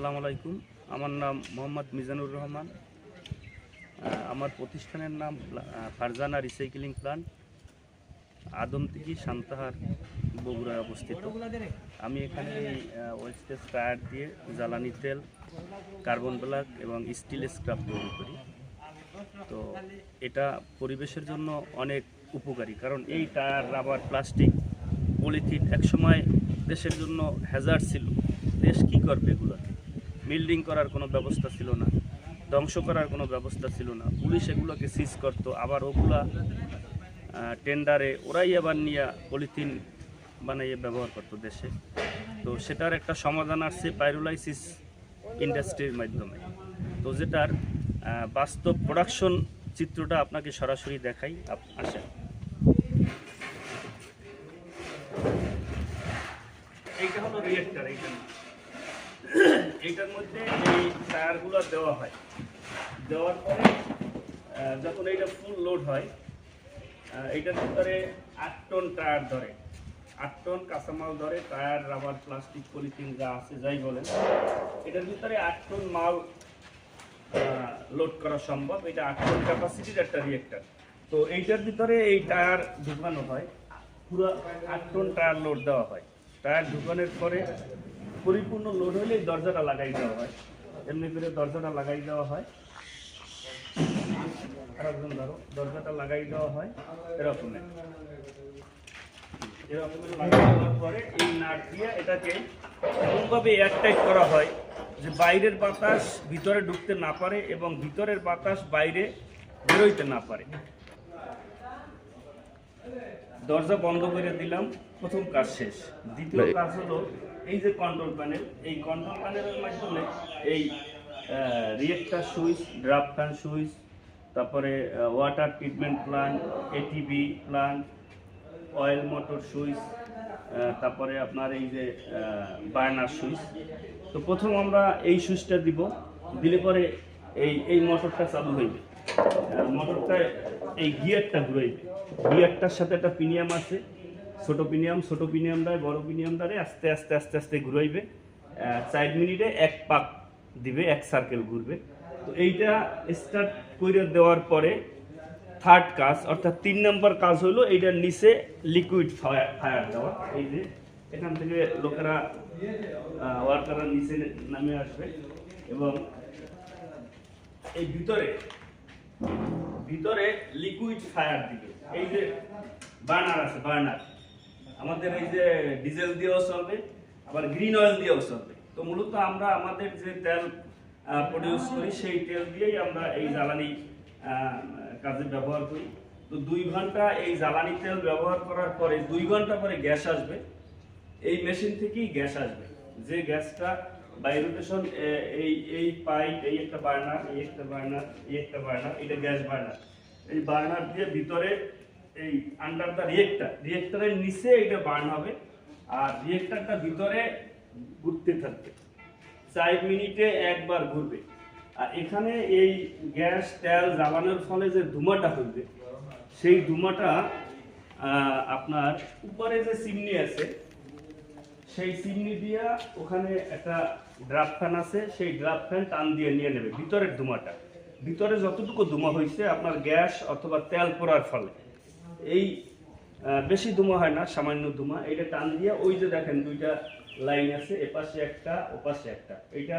আসসালামু আলাইকুম। আমার নাম মোহাম্মদ মিজানুর রহমান। আমার প্রতিষ্ঠানের নাম ফারজানা রিসাইকেলিং প্ল্যান্ট আদমতিকি সান্তাহার, বগুড়ায় অবস্থিত। আমি এখানে ওয়েস্টেজ টায়ার দিয়ে জ্বালানি তেল, কার্বন ব্ল্যাক এবং স্টিল স্ক্রাব তৈরি করি। তো এটা পরিবেশের জন্য অনেক উপকারী, কারণ এই টায়ার, রাবার, প্লাস্টিক, পলিথিন একসময় দেশের জন্য হ্যাজার ছিল। দেশ কী করবে এগুলোকে? বিল্ডিং করার কোনো ব্যবস্থা ছিল না, ধ্বংস করার কোনো ব্যবস্থা ছিল না। পুলিশ এগুলোকে সিজ করতো, আবার ওগুলা টেন্ডারে ওরাই আবার নিয়ে পলিথিন বানাইয়ে ব্যবহার করতো দেশে। তো সেটার একটা সমাধান আসছে পাইরোলাইসিস ইন্ডাস্ট্রির মাধ্যমে। তো যেটার বাস্তব প্রোডাকশন চিত্রটা আপনাকে সরাসরি দেখাই আসেন। এইটা হলো রিয়েক্টার এইটা এইটার মধ্যে এই টায়ারগুলো দেওয়া হয়। দেওয়ার পরে যখন এইটা ফুল লোড হয় এইটার ভিতরে আট টন টায়ার ধরে। আট টন কাঁচামাল ধরে, টায়ার, রাবার, প্লাস্টিক, পলিথিন যা আছে, যাই বলেন। এটার ভিতরে আট টন মাল লোড করা সম্ভব। এটা আট টন ক্যাপাসিটির একটা রিয়েক্টার তো এইটার ভিতরে এই টায়ার ঢুকানো হয়। পুরো আট টন টায়ার লোড দেওয়া হয়। টায়ার ঢুকানোর পরে পরিপূর্ণ লোড হলে এই দরজাটা লাগাই দেওয়া হয়। এমনি করে দরজাটা লাগাই দেওয়া হয়। আরেকজন ধরো দরজাটা লাগাই দেওয়া হয় এরকমের এরকমের লাগাই দেওয়ার পরে এই নাট দিয়ে এটাকে এমনভাবে এয়ারটাইট করা হয় যে বাইরের বাতাস ভিতরে ঢুকতে না পারে এবং ভিতরের বাতাস বাইরে বেরোইতে না পারে। দরজা বন্ধ করে দিলাম প্রথম কাজ শেষ। দ্বিতীয় কাজ হলো এই যে কন্ট্রোল প্যানেল এই কন্ট্রোল প্যানেলের মাধ্যমে এই reactor switch draft fan switch তারপরে water treatment plant ETP plant oil motor switch তারপরে আপনার এই যে বার্নার সুইচ তো প্রথম আমরা এই সুইচটা দিব, দিলে পরে এই এই মোটরটা চালু হইবে। মোটরটা এই গিয়ারটা ঘুরাইবে। গিয়ারটার সাথে একটা প্রিমিয়াম আছে। ছোট পিনিয়াম ছোট পিনিয়াম দ্বারা বড় পিনিয়াম দ্বারা আস্তে আস্তে আস্তে আস্তে ঘুরাইবে। চার মিনিটে এক পাক দিবে, এক সার্কেল ঘুরবে। তো এইটা স্টার্ট করে দেওয়ার পরে থার্ড কাজ, অর্থাৎ তিন নম্বর কাজ হলো এইটার নিচে লিকুইড ফায়ার দেওয়া। এই যে এখান থেকে লোকেরা ওয়ার্কাররা নিচে নামে আসবে এবং এই ভিতরে ভিতরে লিকুইড ফায়ার দিবে। এই যে বার্নার আছে বার্নার আমাদের এই যে ডিজেল দিয়েও চলবে, আবার গ্রিন অয়েল দিয়েও চলবে। তো মূলত আমরা আমাদের যে তেল প্রডিউস করি, সেই তেল দিয়েই আমরা এই জ্বালানি কাজে ব্যবহার করি। তো দুই ঘণ্টা এই জ্বালানি তেল ব্যবহার করার পরে, দুই ঘণ্টা পরে গ্যাস আসবে। এই মেশিন থেকেই গ্যাস আসবে। যে গ্যাসটা বাই রোটেশন এই এই পাইপ এই একটা বার্নার এই একটা বার্নার এই একটা বার্নার এটা গ্যাস বার্নার এই বার্নার দিয়ে ভিতরে এই আন্ডার দ্য রিয়েক্টার রিয়েক্টারের নিচে এটা বার্ন হবে, আর রিয়েক্টারটা ভিতরে ঘুরতে থাকবে। চার মিনিটে একবার ঘুরবে। আর এখানে এই গ্যাস, তেল জ্বালানোর ফলে যে ধুমাটা হইবে, সেই ধুমাটা আপনার উপরে যে চিমনি আছে, সেই চিমনি দিয়া ওখানে একটা ড্রাফ ফ্যান আছে, সেই ড্রাফ ফ্যান টান দিয়ে নিয়ে নেবে, ভিতরের ধুমাটা। ভিতরে যতটুকু ধুমা হয়েছে আপনার গ্যাস অথবা তেল পড়ার ফলে। এই বেশি ধুমা হয় না, সামান্য ধুমা। এটা টান দিয়ে ওই যে দেখেন দুইটা লাইন আছে এপাশে একটা ওপাশে একটা। এইটা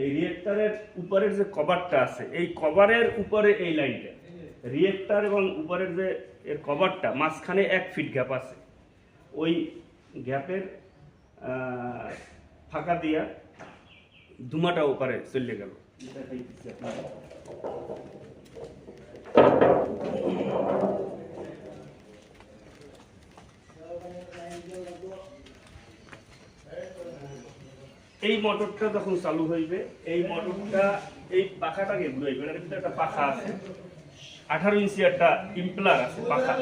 এই রিয়েক্টারের উপরের যে কভারটা আছে, এই কভারের উপরে এই লাইনটা। রিয়েক্টার এবং উপরের যে এর কভারটা মাঝখানে এক ফিট গ্যাপ আছে। ওই গ্যাপের ফাঁকা দিয়া ধুমাটা ওপারে চলে গেল। এই মোটরটা যখন চালু হইবে, এই মোটরটা এই পাখাটাকে ঘুরাইবে এটার ভিতরে একটা পাখা আছে। আঠারো ইঞ্চি একটা ইম্পলার আছে, পাখা।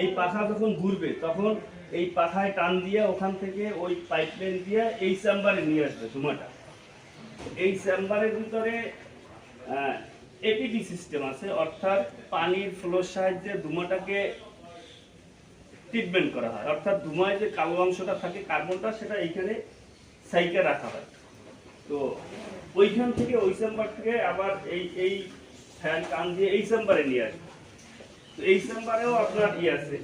এই পাখা যখন ঘুরবে, তখন এই পাখায় টান দিয়ে ওখান থেকে ওই পাইপলাইন দিয়ে এই চেম্বারে নিয়ে আসবে ধুমাটা এই চেম্বারের ভিতরে এপিডি সিস্টেম আছে, অর্থাৎ পানির ফ্লোর সাহায্যে ধুমাটাকে ট্রিটমেন্ট করা হয়। অর্থাৎ ধুমায় যে কালো অংশটা থাকে কার্বনটা সেটা এইখানে সাইকে রাখা হয়। তো ওইখান থেকে ওই চেম্বার থেকে আবার এই এই ফ্যান টান দিয়ে এই চেম্বারে নিয়ে আসবে তো এই চেম্বারেও আপনার ইয়ে আছে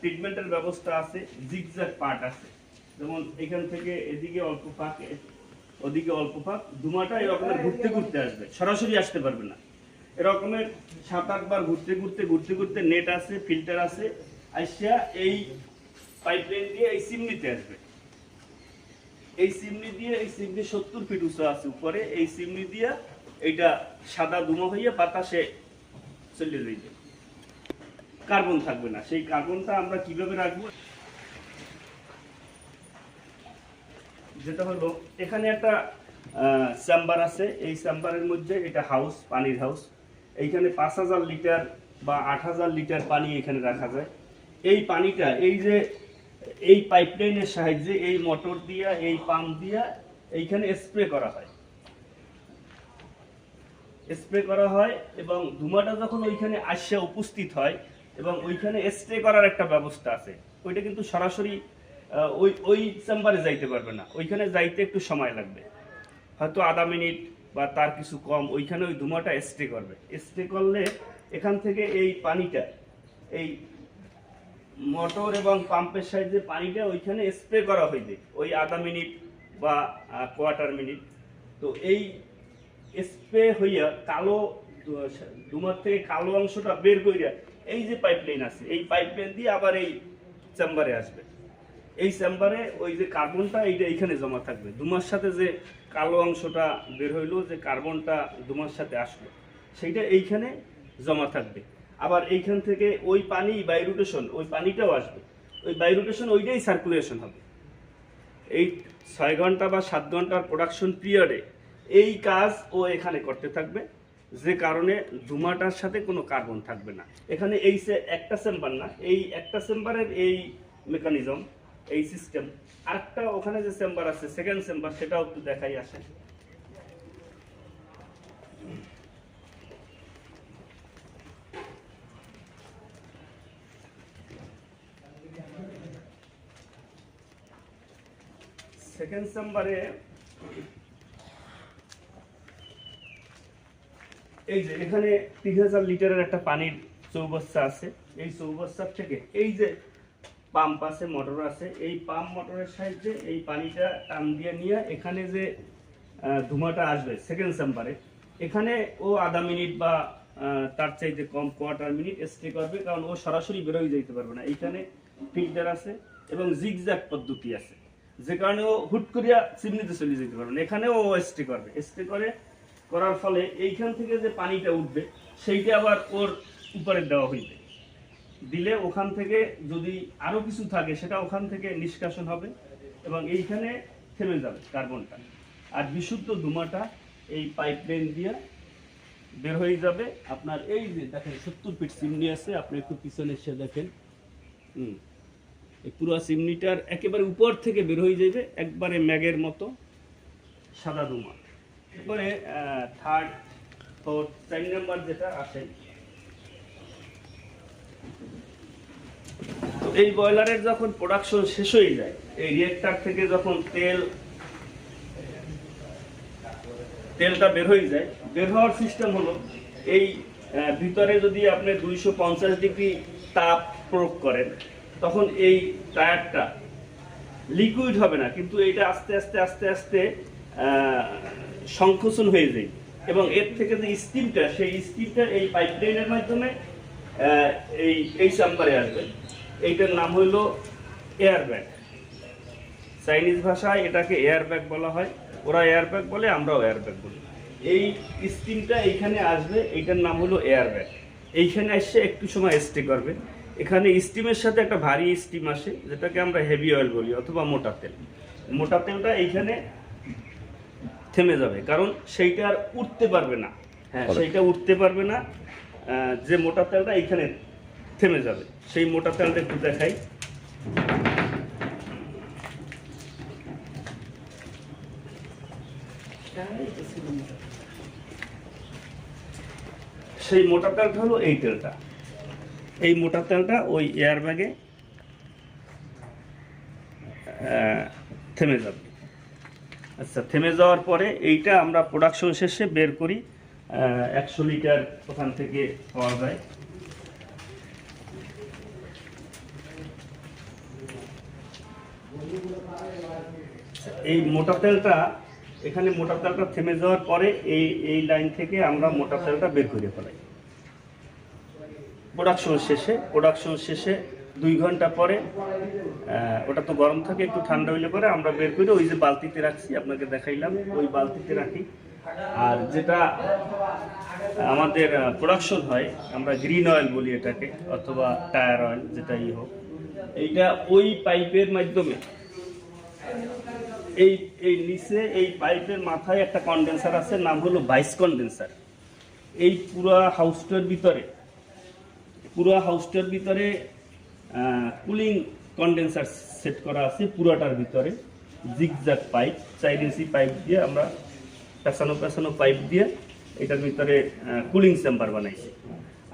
ট্রিটমেন্টের ব্যবস্থা আছে জিগজ্যাগ পার্ট আছে। যেমন এখান থেকে এদিকে অল্প ফাঁক ওদিকে অল্প ফাঁক দুমাটা এরকমের ঘুরতে ঘুরতে আসবে। সরাসরি আসতে পারবে না। এরকমের সাত আটবার ঘুরতে ঘুরতে ঘুরতে ঘুরতে নেট আছে ফিল্টার আছে আসিয়া এই পাইপলাইন দিয়ে এই সিমনিতে আসবে। এই সিমনি দিয়ে, এই সিমনি সত্তর ফিট উঁচু আছে উপরে, এই সিমনি দিয়ে এইটা সাদা ধুমো হইয়া বাতাসে চলে যাইবে। কার্বন থাকবে না। সেই কার্বনটা আমরা কীভাবে রাখব? যেটা হলো, এখানে একটা চেম্বার আছে। এই চেম্বারের মধ্যে এটা হাউস পানির হাউস এইখানে পাঁচ হাজার লিটার বা আট হাজার লিটার পানি এখানে রাখা যায়। এই পানিটা, এই যে এই পাইপলাইনের সাহায্যে এই মোটর দিয়া, এই পাম্প দিয়া এইখানে স্প্রে করা হয়। স্প্রে করা হয় এবং ধুমাটা যখন ওইখানে আসিয়া উপস্থিত হয় এবং ওইখানে স্প্রে করার একটা ব্যবস্থা আছে, ওইটা কিন্তু সরাসরি ওই ওই চেম্বারে যাইতে পারবে না। ওইখানে যাইতে একটু সময় লাগবে। হয়তো আধা মিনিট বা তার কিছু কম, ওইখানে ওই ধুমাটা স্প্রে করবে। স্প্রে করলে এখান থেকে এই পানিটা, এই মোটর এবং পাম্পের সাহায্যে পানিটা ওইখানে স্প্রে করা হইবে, ওই আধা মিনিট বা কোয়ার্টার মিনিট। তো এই স্প্রে হইয়া কালো দুমার থেকে কালো অংশটা বের কইরা এই যে পাইপলাইন আছে, এই পাইপলাইন দিয়ে আবার এই চেম্বারে আসবে। এই চেম্বারে ওই যে কার্বনটা এইটা এইখানে জমা থাকবে। দুমার সাথে যে কালো অংশটা বের হইল, যে কার্বনটা দুমার সাথে আসলো, সেইটা এইখানে জমা থাকবে। আবার এইখান থেকে ওই পানি বাইরোটেশন ওই পানিটাও আসবে। ওই বাইরোটেশন ওইটাই সার্কুলেশন হবে। এই ছয় ঘণ্টা বা সাত ঘণ্টার প্রোডাকশন পিরিয়ডে এই কাজ ও এখানে করতে থাকবে, যে কারণে ধুমাটার সাথে কোনো কার্বন থাকবে না। এখানে এই সে একটা চেম্বার না, এই একটা চেম্বারের এই মেকানিজম এই সিস্টেম আরেকটা ওখানে যে চেম্বার আছে সেকেন্ড চেম্বার সেটাও একটু দেখাই আসে সেকেন্ড চেম্বারে এই যে এখানে তিন হাজার লিটারের একটা পানির চৌবস্তা আছে। এই চৌবস্তার থেকে এই যে পাম্প আছে, মোটর আছে, এই পাম্প মোটরের সাহায্যে এই পানিটা টান দিয়ে নিয়ে এখানে যে ধুমাটা আসবে সেকেন্ড চেম্বারে এখানে ও আধা মিনিট বা তার চাইতে কম কোয়ার্টার মিনিট স্টে করবে, কারণ ও সরাসরি বেরোয় যেতে পারবে না। এখানে ফিল্টার আছে এবং জিগজ্যাগ পদ্ধতি আছে। যে কারণে ও হুট করিয়া চিমনিতে চলে যেতে পারবে না। এখানেও ও স্টে করবে। স্টে করে, করার ফলে এইখান থেকে যে পানিটা উঠবে, সেইটা আবার ওর উপরে দেওয়া হইবে। দিলে ওখান থেকে যদি আরও কিছু থাকে, সেটা ওখান থেকে নিষ্কাশন হবে এবং এইখানে থেমে যাবে কার্বনটা। আর বিশুদ্ধ ধুমাটা এই পাইপলাইন দিয়ে বের হয়ে যাবে। আপনার এই যে দেখেন, সত্তর ফিট চিমনি আছে, আপনি একটু পিছনে এসে দেখেন। হুম। এই পুরো চিমনিটার একেবারে উপর থেকে বের হয়ে যাবে, একবারে ম্যাগের মতো সাদা ধুমা এরপরে থার্ড ফোর্থ নাম্বার যেটা তো এই বয়লারের যখন প্রোডাকশন শেষ হয়ে যায়, এই রিয়েক্টার থেকে যখন তেল, তেলটা বের হয়ে যায়, বের হওয়ার সিস্টেম হলো, এই ভিতরে যদি আপনি দুইশো পঞ্চাশ ডিগ্রি তাপ প্রয়োগ করেন তখন এই টায়ারটা লিকুইড হবে না, কিন্তু এটা আস্তে আস্তে আস্তে আস্তে সংকোচন হয়ে যায়। এবং এর থেকে যে স্টিমটা সেই স্টিমটা এই পাইপলাইনের মাধ্যমে এই এই চাম্বারে আসবে। এইটার নাম হইল এয়ার ব্যাগ চাইনিজ ভাষায় এটাকে এয়ার ব্যাগ বলা হয়। ওরা এয়ার ব্যাগ বলে, আমরাও এয়ার ব্যাগ বলি। এই স্টিমটা এইখানে আসবে, এইটার নাম হলো এয়ার ব্যাগ এইখানে এসে একটু সময় স্টে করবে। এখানে স্টিমের সাথে একটা ভারী স্টিম আসে যেটাকে আমরা হেভি অয়েল বলি অথবা মোটা তেল। মোটা তেলটা এইখানে থেমে যাবে কারণ সেইটা আর উঠতে পারবে না। হ্যাঁ সেইটা উঠতে পারবে না যে মোটা তেলটা এইখানে থেমে যাবে। সেই মোটা তেলটা একটু দেখাই। সেই মোটা তেলটা হলো এই তেলটা। এই মোটা তেলটা ওই এয়ার ব্যাগে থেমে যাবে। আচ্ছা থেমে যাওয়ার পরে এইটা আমরা প্রোডাকশন শেষে বের করি একশো লিটার ওখান থেকে পাওয়া যায়। এই মোটা তেলটা, এখানে মোটা তেলটা থেমে যাওয়ার পরে এই এই লাইন থেকে আমরা মোটা তেলটা বের করে ফেলাই। প্রোডাকশন শেষে প্রোডাকশন শেষে দুই ঘণ্টা পরে ওটা তো গরম থাকে, একটু ঠান্ডা হইলে পরে আমরা বের করে ওই যে বালতিতে রাখছি, আপনাকে দেখাইলাম, ওই বালতিতে রাখি। আর যেটা আমাদের প্রোডাকশন হয়, আমরা গ্রিন অয়েল বলি এটাকে, অথবা টায়ার অয়েল যেটাই হোক, এইটা ওই পাইপের মাধ্যমে, এই এই নিচে, এই পাইপের মাথায় একটা কন্ডেন্সার আছে, নাম হলো ভাইস কন্ডেন্সার এই পুরো হাউসটার ভিতরে পুরো হাউসটার ভিতরে কুলিং কন্ডেন্সার সেট করা আছে পুরোটার ভিতরে জিগজাগ পাইপ চার ইঞ্চি পাইপ দিয়ে আমরা পেছানো পেছানো পাইপ দিয়ে এটার ভিতরে কুলিং চেম্বার বানাইছি।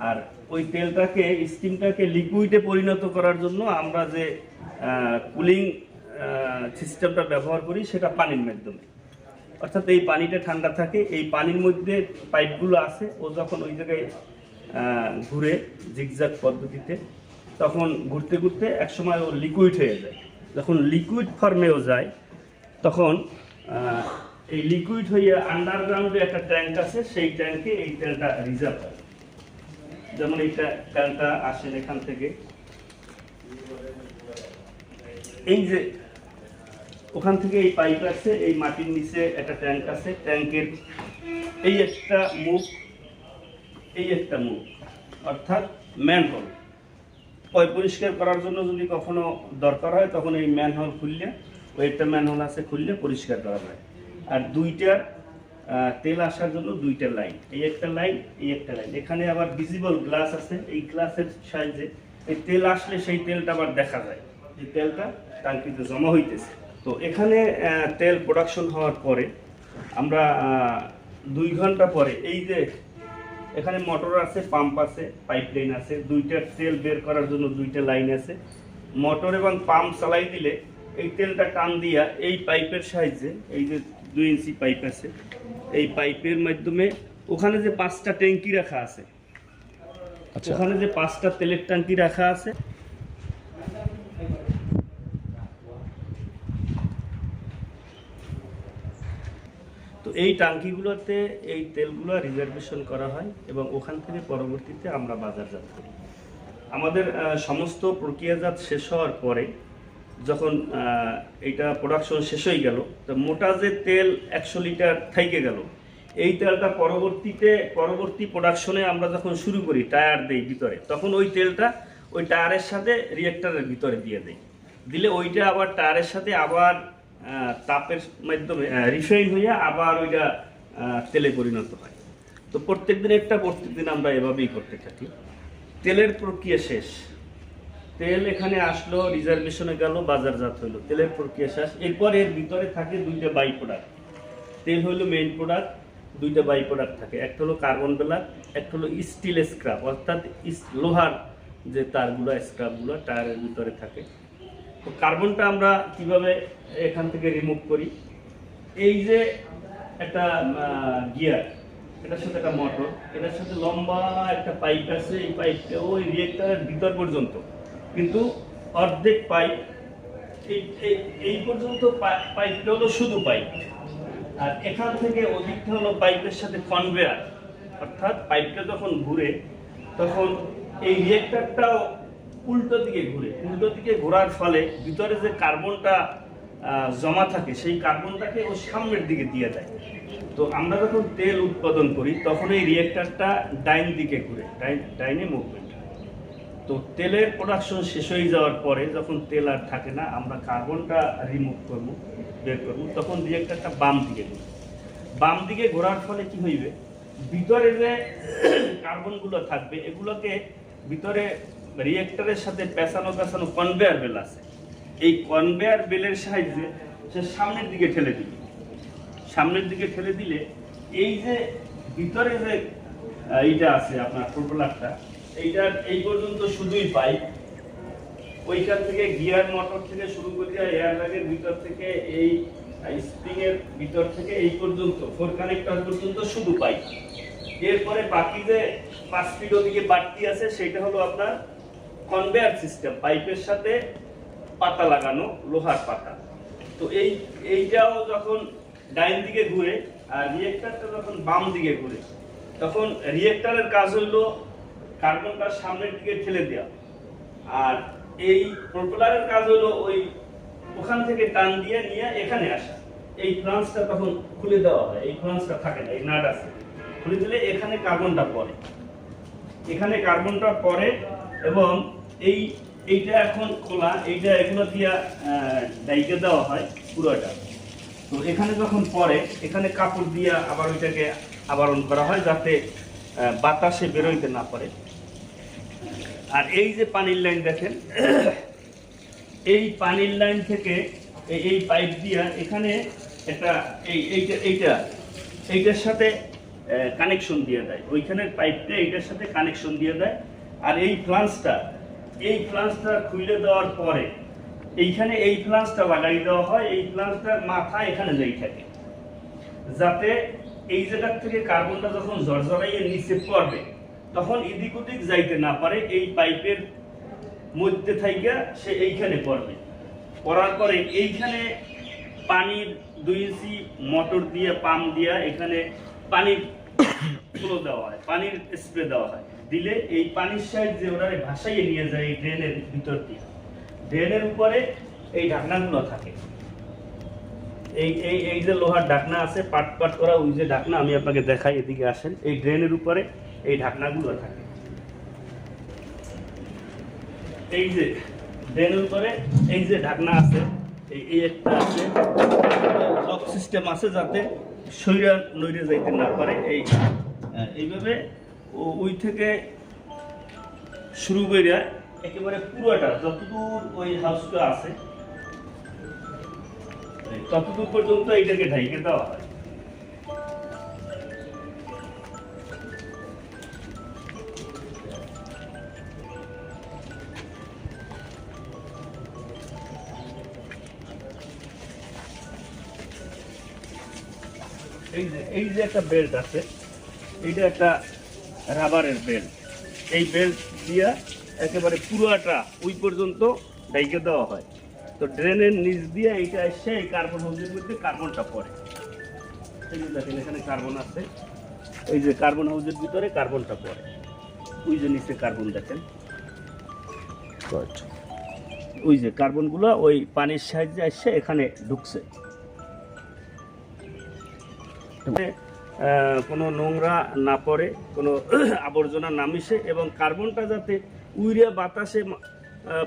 আর ওই তেলটাকে স্টিমটাকে লিকুইডে পরিণত করার জন্য আমরা যে কুলিং সিস্টেমটা ব্যবহার করি সেটা পানির মাধ্যমে। অর্থাৎ এই পানিটা ঠান্ডা থাকে, এই পানির মধ্যে পাইপগুলো আছে, ও যখন ওই জায়গায় ঘুরে জিগজাগ পদ্ধতিতে তখন ঘুরতে ঘুরতে একসময় ও লিকুইড হয়ে যায়। যখন লিকুইড ফর্মেও যায়, তখন এই লিকুইড হয়ে আন্ডারগ্রাউন্ডে একটা ট্যাঙ্ক আছে, সেই ট্যাঙ্কে এই তেলটা রিজার্ভ হয়। যেমন এই তেলটা আসেন এখান থেকে। এই যে ওখান থেকে এই পাইপ আছে, এই মাটির নিচে একটা ট্যাঙ্ক আছে ট্যাঙ্কের এই একটা মুখ এই একটা মুখ অর্থাৎ ম্যানহোল পরিষ্কার করার জন্য যদি কখনো দরকার হয়, তখন এই ম্যানহোল খুললে ওই একটা ম্যানহোল আছে, খুললে পরিষ্কার করা হয় আর দুইটার তেল আসার জন্য দুইটা লাইন এই একটা লাইন এই একটা লাইন এখানে আবার ভিজিবল গ্লাস আছে, এই গ্লাসের সাহায্যে এই তেল আসলে সেই তেলটা আবার দেখা যায়, যে তেলটা টাঙ্কিতে জমা হইতেছে। তো এখানে তেল প্রোডাকশন হওয়ার পরে আমরা দুই ঘণ্টা পরে এই যে এখানে মোটর আছে পাম্প আছে পাইপলাইন আছে দুইটা তেল বের করার জন্য দুইটা লাইন আছে। মোটর এবং পাম্প চালাই দিলে এই তেলটা টান দিয়া এই পাইপের সাহায্যে এই যে দুই ইঞ্চি পাইপ আছে এই পাইপের মাধ্যমে ওখানে যে পাঁচটা ট্যাঙ্কি রাখা আছে আচ্ছা। ওখানে যে পাঁচটা তেলের ট্যাঙ্কি রাখা আছে এই টাঙ্কিগুলোতে এই তেলগুলো রিজার্ভেশন করা হয় এবং ওখান থেকে পরবর্তীতে আমরা বাজারজাত করি। আমাদের সমস্ত প্রক্রিয়াজাত শেষ হওয়ার পরে যখন এটা প্রোডাকশন শেষ হয়ে গেল, তো মোটা যে তেল একশো লিটার থাইকে গেল, এই তেলটা পরবর্তীতে, পরবর্তী প্রোডাকশনে আমরা যখন শুরু করি টায়ার দেই ভিতরে, তখন ওই তেলটা ওই টায়ারের সাথে রিয়েক্টারের ভিতরে দিয়ে দেয় দিলে ওইটা আবার টায়ারের সাথে আবার তাপের মাধ্যমে রিফাইন হয়ে আবার ওইটা তেলে পরিণত হয়। তো প্রত্যেক দিন একটা প্রত্যেক দিন আমরা এভাবেই করতে থাকি। তেলের প্রক্রিয়া শেষ। তেল এখানে আসলো রিজার্ভেশনে গেল, বাজারজাত হইল। তেলের প্রক্রিয়া শেষ। এরপর এর ভিতরে থাকে দুইটা বাই প্রোডাক্ট তেল হইল মেইন প্রোডাক্ট দুইটা বাই প্রোডাক্ট থাকে। একটা হলো কার্বন বেলার একটা হলো স্টিল স্ক্রাব অর্থাৎ লোহার যে তারগুলো স্ক্রাবগুলো টায়ারের ভিতরে থাকে। তো কার্বনটা আমরা কীভাবে এখান থেকে রিমুভ করি? এই যে একটা গিয়ার এটার সাথে একটা মোটর এটার সাথে লম্বা একটা পাইপ আছে, এই পাইপটা ওই রিয়েক্টারের ভিতর পর্যন্ত। কিন্তু অর্ধেক পাইপ এই, এই- পর্যন্ত পাইপটা হলো শুধু পাইপ আর এখান থেকে অধিকটা হলো পাইপের সাথে কনভেয়ার অর্থাৎ পাইপটা যখন ঘুরে, তখন এই রিয়েক্টারটাও উল্টো দিকে ঘুরে। উল্টো দিকে ঘোরার ফলে ভিতরে যে কার্বনটা জমা থাকে, সেই কার্বনটাকে ও সামনের দিকে দিয়ে দেয়। তো আমরা যখন তেল উৎপাদন করি, তখন এই রিয়েক্টারটা ডাইন দিকে ঘুরে, ডাইন, ডাইনে মুভমেন্ট তো তেলের প্রোডাকশন শেষ হয়ে যাওয়ার পরে যখন তেল আর থাকে না, আমরা কার্বনটা রিমুভ করব, বের করব, তখন রিয়েক্টারটা বাম দিকে ঘুরবে বাম দিকে ঘোরার ফলে কি হইবে? ভিতরে যে কার্বনগুলো থাকবে, এগুলোকে ভিতরে রিয়েক্টরের সাথে পেঁচানো পেঁচানো কনভেয়ার বেল আছে। এই কনভেয়ার বেলের সাহায্যে সে সামনের দিকে ঠেলে দিবে সামনের দিকে ঠেলে দিলে এই যে ভিতরে যে এইটা আছে আপনার প্রোপেলারটা এইটার এই পর্যন্ত শুধুই পাইপ ওইখান থেকে গিয়ার মোটর থেকে শুরু করে এয়ার ব্যাগের ভিতর থেকে এই স্প্রিং এর ভিতর থেকে এই পর্যন্ত ফোর কানেক্টর পর্যন্ত শুধু পাই এরপরে বাকি যে পাঁচ ফিট ওদিকে বাড়তি আছে, সেটা হলো আপনার কনভেয়ার সিস্টেম পাইপের সাথে পাতা লাগানো, লোহার পাতা। তো এই, এইটাও যখন ডাইন দিকে ঘুরে আর রিয়েক্টারটা যখন বাম দিকে ঘুরে, তখন রিয়েক্টারের কাজ হলো কার্বনটা সামনের দিকে ঠেলে দেওয়া আর এই প্রোপেলারের কাজ হলো ওই ওখান থেকে টান দিয়ে নিয়ে এখানে আসা। এই ফ্লান্সটা তখন খুলে দেওয়া হয়, এই ফ্লান্সটা থাকে না, এই নাট আছে। খুলে দিলে এখানে কার্বনটা পড়ে। এখানে কার্বনটা পড়ে এবং এই, এইটা এখন খোলা এইটা এগুলো দিয়া ডাইকে দেওয়া হয় পুরোটা। তো এখানে যখন পরে এখানে কাপড় দিয়া আবার ওইটাকে আবরণ করা হয় যাতে বাতাসে বেরোইতে না পারে আর এই যে পানির লাইন দেখেন, এই পানির লাইন থেকে এই- পাইপ দিয়া এখানে একটা, এই, এইটা এইটা, এইটার সাথে কানেকশন দিয়ে দেয়। ওইখানের পাইপটা এইটার সাথে কানেকশন দিয়ে দেয়। আর এই ফ্লান্সটা এই ফ্লান্সটা খুলে দেওয়ার পরে, এইখানে এই ফ্লান্সটা লাগাই দেওয়া হয়, এই ফ্লান্সটার মাথা এখানে যাই থাকে। যাতে এই জায়গার থেকে কার্বনটা যখন জর্জরাইয়ে নিচে পড়বে, তখন এদিক ওদিক যাইতে না পারে, এই পাইপের মধ্যে থাইকা সে এইখানে পড়বে। পড়ার পরে এইখানে পানির দুই ইঞ্চি মোটর দিয়ে পাম্প দিয়া এখানে পানির ফ্লো দেওয়া হয়, পানির স্প্রে দেওয়া হয়। দিলে এই পানির সাইড যে ওরা ভাসাইয়ে নিয়ে যায় এই ড্রেনের ভিতর দিয়ে। ড্রেনের উপরে এই ঢাকনাগুলো থাকে। এই এই এই যে লোহার ঢাকনা আছে, পাট পাট করা ওই যে ঢাকনা আমি আপনাকে দেখাই, এদিকে আসেন। এই ড্রেনের উপরে এই ঢাকনাগুলো থাকে। এই যে ড্রেনের উপরে এই যে ঢাকনা আছে, এই একটা আছে, লক সিস্টেম আছে যাতে শরীরা নইরে যাইতে না পারে। এই, এইভাবে ওই থেকে শুরু করে একেবারে পুরোটা, যতদূর ওই হাউসটা আছে, ততদূর পর্যন্ত এইটাকে ঢাইকে দেওয়া হয়। এই যে এই যে একটা বেল্ট আছে, এইটা একটা রাবারের বেল্ট এই বেল্ট দিয়া একেবারে পুরোটা ওই পর্যন্ত ডাইকে দেওয়া হয়। তো ড্রেনের নিচ দিয়ে এইটা এসে এই কার্বন হাউসের মধ্যে কার্বনটা পড়ে। দেখেন, এখানে কার্বন আছে। এই যে কার্বন হাউসের ভিতরে কার্বনটা পড়ে। ওই যে নিচে কার্বন দেখেন। ওই যে কার্বনগুলো ওই পানির সাহায্যে এসে এখানে ঢুকছে। কোনো নোংরা না পড়ে, কোনো আবর্জনা না মিশে এবং কার্বনটা যাতে উইরে বাতাসে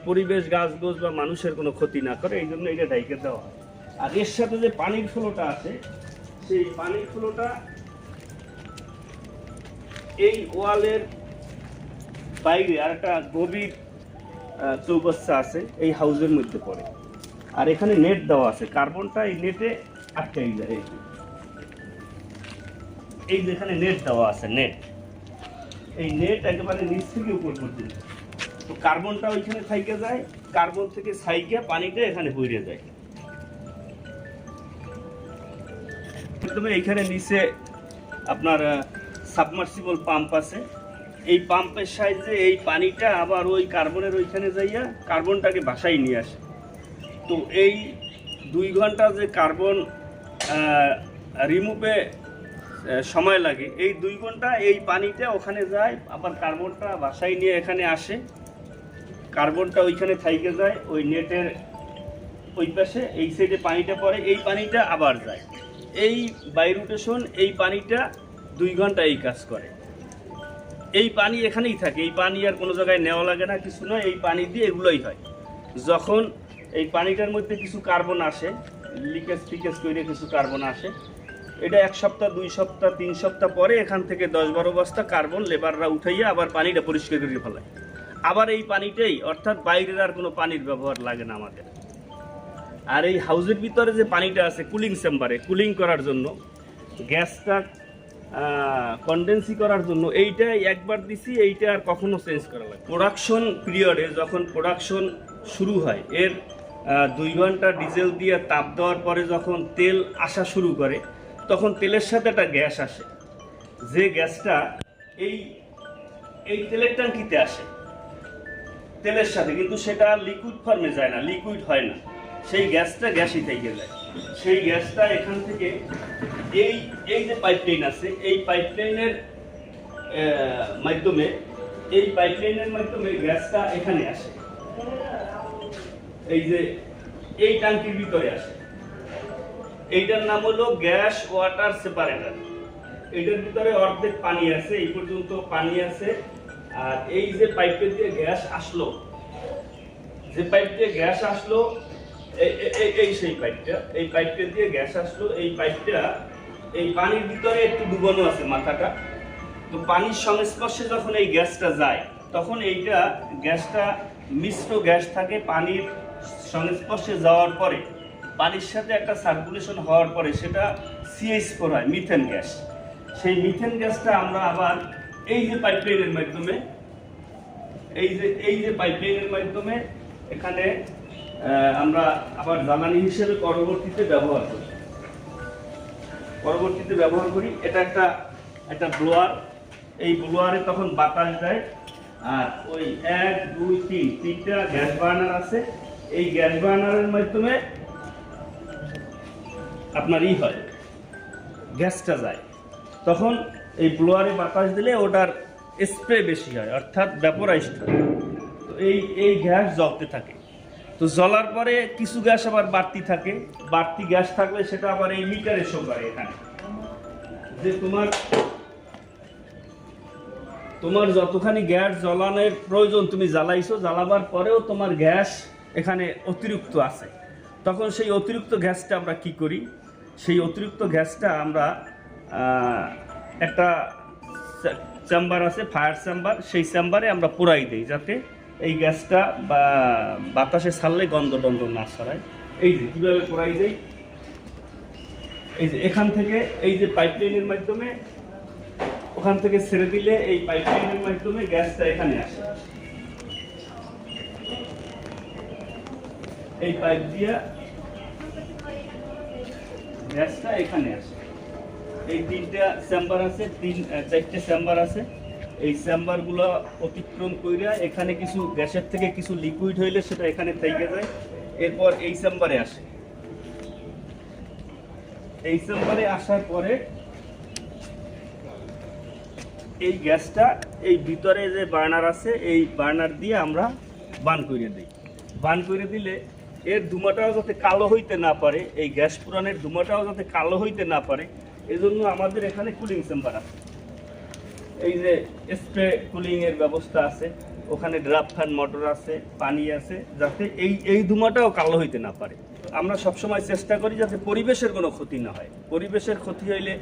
পরিবেশ গাছ গোছ বা মানুষের কোনো ক্ষতি না করে, এই জন্য এটা ডাইকে দেওয়া হয়। আর এর সাথে যে পানির ফ্লোটা আছে, সেই পানির ফ্লোটা এই ওয়ালের বাইরে আর একটা গভীর চৌবাচ্চা আছে, এই হাউসের মধ্যে পড়ে। আর এখানে নেট দেওয়া আছে, কার্বনটা এই নেটে আটকাই যায় এই যে। এই যেখানে নেট দেওয়া আছে নেট এই নেট একেবারে নিচ থেকে উপর পর্যন্ত তো কার্বনটা ওইখানে থাইকে যায় কার্বন থেকে ছাইকে পানিটা এখানে বইরে যায়। প্রথমে এইখানে নিচে আপনার সাবমার্সিবল পাম্প আছে। এই পাম্পের সাহায্যে এই পানিটা আবার ওই কার্বনের ওইখানে যাইয়া কার্বনটাকে বাসায় নিয়ে আসে। তো এই দুই ঘণ্টা যে কার্বন রিমুভে সময় লাগে। এই দুই ঘণ্টা এই পানিটা ওখানে যায়, আবার কার্বনটা বাসায় নিয়ে এখানে আসে। কার্বনটা ওইখানে থাইকে যায়, ওই নেটের ওই পাশে, এই সাইডে পানিটা পড়ে, এই পানিটা আবার যায়। এই বাইরুটেশন এই পানিটা দুই ঘণ্টা এই কাজ করে। এই পানি এখানেই থাকে, এই পানি আর কোনো জায়গায় নেওয়া লাগে না, কিছু নয়, এই পানি দিয়ে এগুলোই হয়। যখন এই পানিটার মধ্যে কিছু কার্বন আসে লিকেজ ফিকেজ করে কিছু কার্বন আসে এটা এক সপ্তাহ, দুই সপ্তাহ, তিন সপ্তাহ পরে এখান থেকে দশ বারো বস্তা কার্বন লেবাররা উঠাইয়া আবার পানিটা পরিষ্কার করে ফেলায়। আবার এই পানিটাই, অর্থাৎ বাইরের আর কোনো পানির ব্যবহার লাগে না আমাদের। আর এই হাউসের ভিতরে যে পানিটা আছে, কুলিং চেম্বারে, কুলিং করার জন্য, গ্যাসটা কন্ডেন্সি করার জন্য এইটা একবার দিছি, এইটা আর কখনো চেঞ্জ করা লাগে প্রোডাকশন পিরিয়ডে যখন প্রোডাকশন শুরু হয়, এর দুই ঘণ্টা ডিজেল দিয়ে তাপ দেওয়ার পরে যখন তেল আসা শুরু করে তখন তেলের সাথে একটা গ্যাস আসে। যে গ্যাসটা এই এই তেলের ট্যাঙ্কিতে আসে। তেলের সাথে, কিন্তু সেটা লিকুইড ফর্মে যায় না লিকুইড হয় না। সেই গ্যাসটা গ্যাসই থেকে যায়। সেই গ্যাসটা এখান থেকে এই এই যে পাইপলাইন আছে, এই পাইপলাইনের মাধ্যমে, এই পাইপলাইনের মাধ্যমে গ্যাসটা এখানে আসে। এই যে, এই ট্যাঙ্কির ভিতরে আসে। এইটার নাম হলো গ্যাস ওয়াটার সেপারেটর। এটার ভিতরে অর্ধেক পানি আছে, এই পর্যন্ত পানি আছে। আর এই যে পাইপের দিয়ে গ্যাস আসলো, যে পাইপ দিয়ে গ্যাস আসলো, এই সেই পাইপটা, এই পাইপটা দিয়ে গ্যাস আসলো, এই পাইপটা, এই পানির ভিতরে একটু ডুবানো আছে মাথাটা। তো পানির সংস্পর্শে যখন এই গ্যাসটা যায়, তখন এইটা গ্যাসটা মিশ্র গ্যাস থাকে পানির সংস্পর্শে যাওয়ার পরে। পানির সাথে একটা সার্কুলেশন হওয়ার পরে সেটা সিএইচ ফোর হয় মিথেন গ্যাস সেই মিথেন গ্যাসটা আমরা আবার এই যে পাইপলাইনের মাধ্যমে, এই যে এই যে পাইপলাইনের মাধ্যমে এখানে আমরা আবার জ্বালানি হিসেবে পরবর্তীতে ব্যবহার করি। পরবর্তীতে ব্যবহার করি, এটা একটা একটা ব্লোয়ার এই ব্লোয়ারে তখন বাতাস দেয়, আর ওই এক, দুই, তিন, তিনটা গ্যাস বার্নার আছে। এই গ্যাস বার্নারের মাধ্যমে আপনার ই হয়। গ্যাসটা যায়। তখন এই ব্লোয়ারে বাতাস দিলে ওটার স্প্রে বেশি হয়, অর্থাৎ ভ্যাপোরাইজড হয়। তো এই এই গ্যাস জ্বলতে থাকে। তো জ্বলার পরে কিছু গ্যাস আবার বাড়তি থাকে। বাড়তি গ্যাস থাকলে সেটা আবার এই মিটারে শো করে এখানে। যে তোমার তোমার যতখানি গ্যাস জ্বালানোর প্রয়োজন তুমি জ্বালাইছো, জ্বালাবার পরেও তোমার গ্যাস এখানে অতিরিক্ত আছে। তখন সেই অতিরিক্ত গ্যাসটা আমরা কি করি? সেই অতিরিক্ত গ্যাসটা আমরা একটা চেম্বার আছে, ফায়ার চেম্বার, সেই চেম্বারে আমরা পোড়াই দিই যাতে এই গ্যাসটা বা বাতাসে ছাড়লে গন্ধ টন্ধ না ছড়ায়। এই যে, কীভাবে পোড়াই দেই? এই যে, এখান থেকে এই যে পাইপলাইনের মাধ্যমে, ওখান থেকে ছেড়ে দিলে এই পাইপলাইনের মাধ্যমে গ্যাসটা এখানে আসে। এই পাইপ দিয়ে গ্যাসটা এখানে আসে এই তিনটা চেম্বার আছে, তিন চারটে চেম্বার আছে। এই চেম্বারগুলো অতিক্রম কইরা এখানে কিছু গ্যাসের থেকে কিছু লিকুইড হইলে সেটা এখানে থেকে যায়। এরপর এই চেম্বারে আসে। এই চেম্বারে আসার পরে এই গ্যাসটা এই ভিতরে যে বার্নার আছে, এই বার্নার দিয়ে আমরা বান করে দিই। বান করে দিলে এর ধুমাটাও যাতে কালো হইতে না পারে, এই গ্যাস পুরানের ধুমাটাও যাতে কালো হইতে না পারে, এজন্য আমাদের এখানে কুলিং চেম্বার আছে। এই যে স্প্রে কুলিং এর ব্যবস্থা আছে, ওখানে ড্রাফ ফ্যান মোটর আছে, পানি আছে, যাতে এই এই ধুমাটাও কালো হইতে না পারে। আমরা সবসময় চেষ্টা করি যাতে পরিবেশের কোনো ক্ষতি না হয়। পরিবেশের ক্ষতি হইলে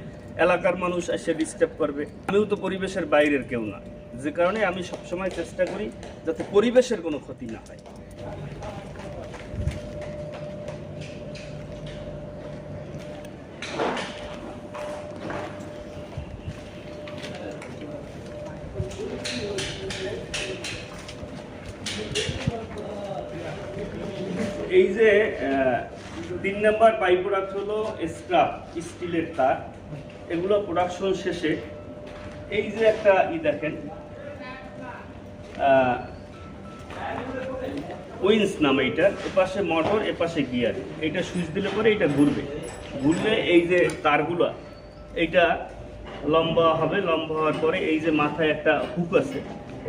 এলাকার মানুষ এসে ডিস্টার্ব করবে। আমিও তো পরিবেশের বাইরের কেউ না। যে কারণে আমি সবসময় চেষ্টা করি যাতে পরিবেশের কোনো ক্ষতি না হয়। এই যে তিন নাম্বার বাই প্রোডাক্ট হলো স্ক্রাব স্টিলের তার। এগুলো প্রোডাকশন শেষে। এই যে একটা ই দেখেন উইন্স নাম এইটার এপাশে মোটর এপাশে গিয়ার এইটা সুইচ দিলে পরে এটা ঘুরবে। ঘুরলে এই যে তারগুলো, এইটা লম্বা হবে। লম্বা হওয়ার পরে এই যে মাথায় একটা হুক আছে।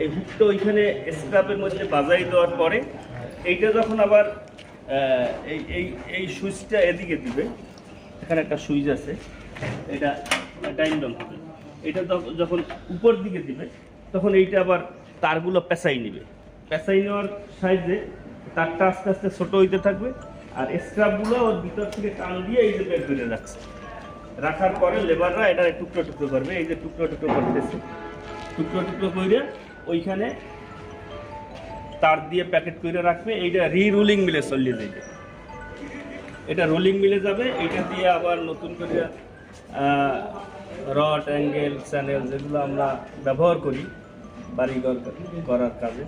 এই হুকটা ওইখানে স্ক্রাপের মধ্যে বাজাই দেওয়ার পরে, এইটা যখন আবার এই এই এই সুইচটা এদিকে দিবে। এখানে একটা সুইচ আছে। এটা ডাউন হবে। এটা যখন উপর দিকে দিবে, তখন এইটা আবার তারগুলো পেঁচাই নিবে। পেঁচাই নেওয়ার সাইজে তারটা আস্তে আস্তে ছোট হইতে থাকবে আর স্ক্রাবগুলো ওর ভিতর থেকে টান দিয়ে এই যে বের করে রাখছে। রাখার পরে লেবাররা এটা টুকরো টুকরো করবে। এই যে টুকরো টুকরো করতেছে। টুকরো টুকরো করে ওইখানে তার দিয়ে প্যাকেট করে রাখবে, এইটা রি রুলিং মিলে চলিয়ে যাবে এটা রুলিং মিলে যাবে এটা দিয়ে আবার নতুন করে রড অ্যাঙ্গেল চ্যানেল যেগুলো আমরা ব্যবহার করি, বাড়িঘর করার কাজে,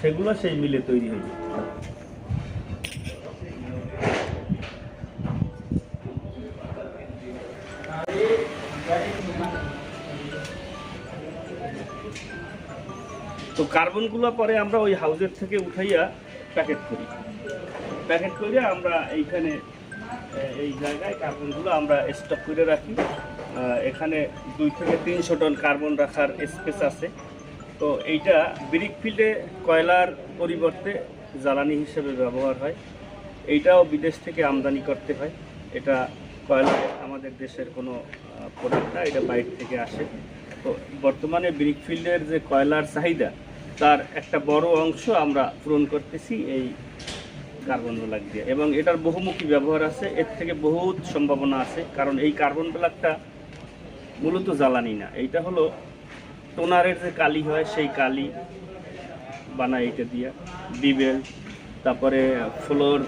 সেগুলো সেই মিলে তৈরি হয়ে যাবে। তো কার্বনগুলো পরে আমরা ওই হাউজের থেকে উঠাইয়া প্যাকেট করি। প্যাকেট করে আমরা এইখানে এই জায়গায় কার্বনগুলো আমরা স্টক করে রাখি। এখানে দুই থেকে তিনশো টন কার্বন রাখার স্পেস আছে। তো এইটা ব্রিক ফিল্ডে কয়লার পরিবর্তে জ্বালানি হিসেবে ব্যবহার হয়। এইটাও বিদেশ থেকে আমদানি করতে হয়। এটা কয়লা আমাদের দেশের কোনো প্রোডাক্ট না, এটা বাইরে থেকে আসে। তো বর্তমানে ব্রিক ফিল্ডের যে কয়লার চাহিদা তার একটা বড় অংশ আমরা পূরণ করতেছি এই কার্বন ব্ল্যাক দিয়ে। এবং এটার বহুমুখী ব্যবহার আছে, এর থেকে বহুত সম্ভাবনা আছে, কারণ এই কার্বন ব্ল্যাকটা মূলত জ্বালানি না। এইটা হলো টোনারের যে কালি হয়, সেই কালি বানায় এটা দিয়া। বিবেল, তারপরে ফ্লোর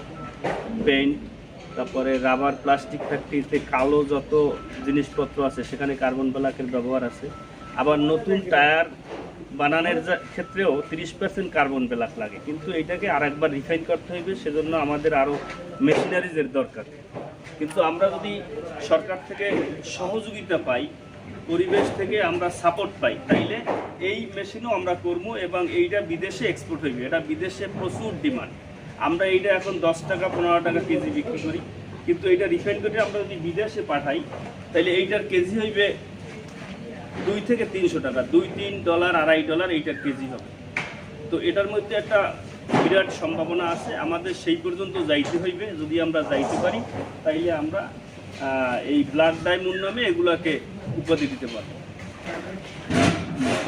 পেইন্ট, তারপরে রাবার প্লাস্টিক ফ্যাক্টরিতে কালো যত জিনিসপত্র আছে, সেখানে কার্বন ব্ল্যাকের ব্যবহার আছে। আবার নতুন টায়ার বানানোর ক্ষেত্রেও তিরিশ পার্সেন্ট কার্বন ব্ল্যাক লাগে। কিন্তু এটাকে আর একবার রিফাইন করতে হইবে, সেজন্য আমাদের আরও মেশিনারিজের দরকার। কিন্তু আমরা যদি সরকার থেকে সহযোগিতা পাই, পরিবেশ থেকে আমরা সাপোর্ট পাই, তাইলে এই মেশিনও আমরা করব এবং এইটা বিদেশে এক্সপোর্ট হইবে। এটা বিদেশে প্রচুর ডিমান্ড আমরা এইটা এখন দশ টাকা, পনেরো টাকা কেজি বিক্রি করি। কিন্তু এটা রিফাইন করে আমরা যদি বিদেশে পাঠাই তাহলে এইটার কেজি হইবে দুই থেকে তিনশো টাকা। দুই, তিন ডলার, আড়াই ডলার এইটার কেজি হবে। তো এটার মধ্যে একটা বিরাট সম্ভাবনা আছে। আমাদের সেই পর্যন্ত যাইতে হইবে। যদি আমরা যাইতে পারি, তাইলে আমরা এই ব্লাড ডায়মন্ড নামে এগুলাকে উপাধি দিতে পারব।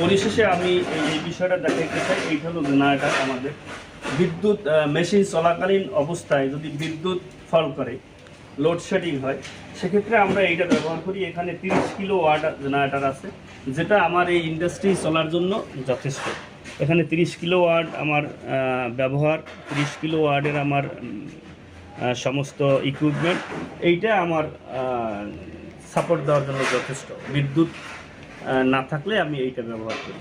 পরিশেষে আমি এই এই বিষয়টা দেখাইতে চাই। এইটা হলো জেনারেটার আমাদের। বিদ্যুৎ মেশিন চলাকালীন অবস্থায় যদি বিদ্যুৎ ফল করে লোডশেডিং হয়, সেক্ষেত্রে আমরা এইটা ব্যবহার করি। এখানে তিরিশ কিলো ওয়াট জেনারেটার আছে, যেটা আমার এই ইন্ডাস্ট্রি চলার জন্য যথেষ্ট। এখানে তিরিশ কিলো ওয়াট আমার ব্যবহার, তিরিশ কিলো ওয়ার্ডের আমার সমস্ত ইকুইপমেন্ট এইটা আমার সাপোর্ট দেওয়ার জন্য যথেষ্ট। বিদ্যুৎ না থাকলে আমি এইটা ব্যবহার করি।